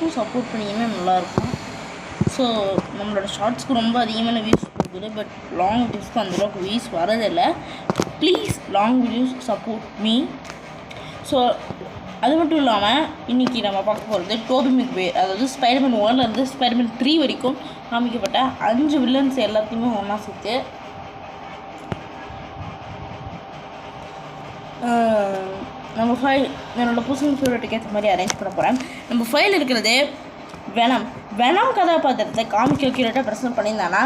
ஷார்ட்ஸ்க்கும் support பண்ணிங்கன்னா நல்லாயிருக்கும். So நம்மளோட ஷார்ட்ஸ்க்கு ரொம்ப அதிகமான வியூஸ் போகுது பட் லாங் வீடியோஸ்க்கு அந்தளவுக்கு வியூஸ் வரதில்லை. Please long videos support me so அது மட்டும் இல்லாமல் இன்றைக்கி நம்ம பார்க்க போகிறது டோபி மிக்வே அதாவது ஸ்பைடர்மேன் ஒன்லேருந்து ஸ்பைடர்மேன் த்ரீ வரைக்கும் காமிக்கப்பட்ட அஞ்சு வில்லன்ஸ் எல்லாத்தையுமே ஒன்றா சேர்த்து நம்ம ஃபைல் என்னோடய பர்சனல் ஃபேவரட்டுக்கு ஏற்ற மாதிரி அரேஞ்ச் பண்ண போகிறேன் நம்ம ஃபைல் இருக்கிறது வெனம் வெனம் கதாபாத்திரத்தை காமிக்க வைக்கிறட்ட பிரசன்ட் பண்ணியிருந்தானா?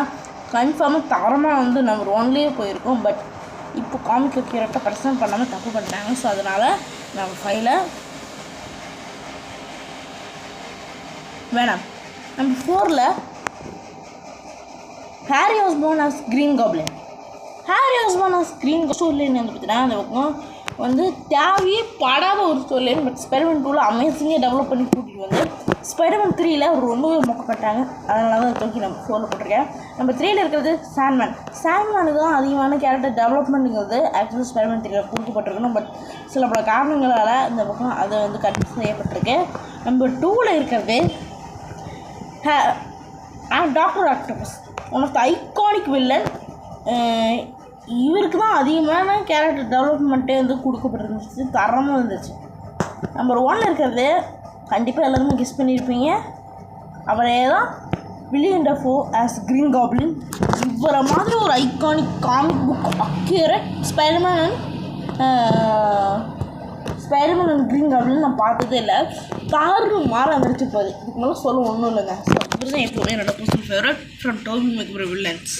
கன்ஃபார்மாக தரமாக வந்து நம்ம ஒன்லேயே போயிருக்கோம் பட் இப்போ காமிக் வைக்கிறட்ட பிரசன்ட் பண்ணாமல் தப்பு பண்ணிட்டாங்க. ஸோ அதனால் நம்ம ஃபைலை வேணாம் நம்ம ஃபோரில் Harry born as Green Goblin Harry born as Green storyline வந்து பார்த்தீங்கன்னா அந்த பக்கம் வந்து தேவையே படாத ஒரு சொல்லு பட் ஸ்பைடர்மேன் டூவில் அமேசிங்காக டெவலப் பண்ணி கூட்டிகிட்டு வந்து ஸ்பைடர்மேன் த்ரீயில் அவர் ரொம்பவே மொக்கப்பட்டாங்க. அதனால தான் தூக்கி நம்ம ஃபோரில் போட்டிருக்கேன் நம்ம த்ரீயில் இருக்கிறது சாண்ட்மேன் சாண்ட்மேனுக்கு தான் அதிகமான கேரக்டர் டெவலப்மெண்ட்டுங்கிறது ஆக்சுவலி ஸ்பைடர்மேன் த்ரீயில் கொடுக்கப்பட்டிருக்கணும். பட் சில பல காரணங்களால் இந்த பக்கம் அது வந்து கன்ஃபியூஸ் செய்யப்பட்டிருக்கு. நம்ம டூவில் இருக்கிறது Doctor Octopus one of the iconic villain இவருக்கு தான் அதிகமான கேரக்டர் டெவலப்மெண்ட்டே வந்து கொடுக்கப்பட்டிருந்துச்சு. தரமாக இருந்துச்சு. நம்பர் ஒன் இருக்கிறது கண்டிப்பாக எல்லாருமே கிஸ் பண்ணியிருப்பீங்க அவரே தான் Willem Dafoe as Green Goblin இவரை மாதிரி ஒரு iconic comic book accurate Spiderman Spiderman and Green Goblin நான் பார்த்ததே இல்லை. தாறு மாற வந்துருச்சு போகுது இதுக்கு மேலே சொல்ல ஒன்றும் இல்லைங்க. ஸோ தான் எப்போவுமே என்னோட personal favourite from Toby Maguire villains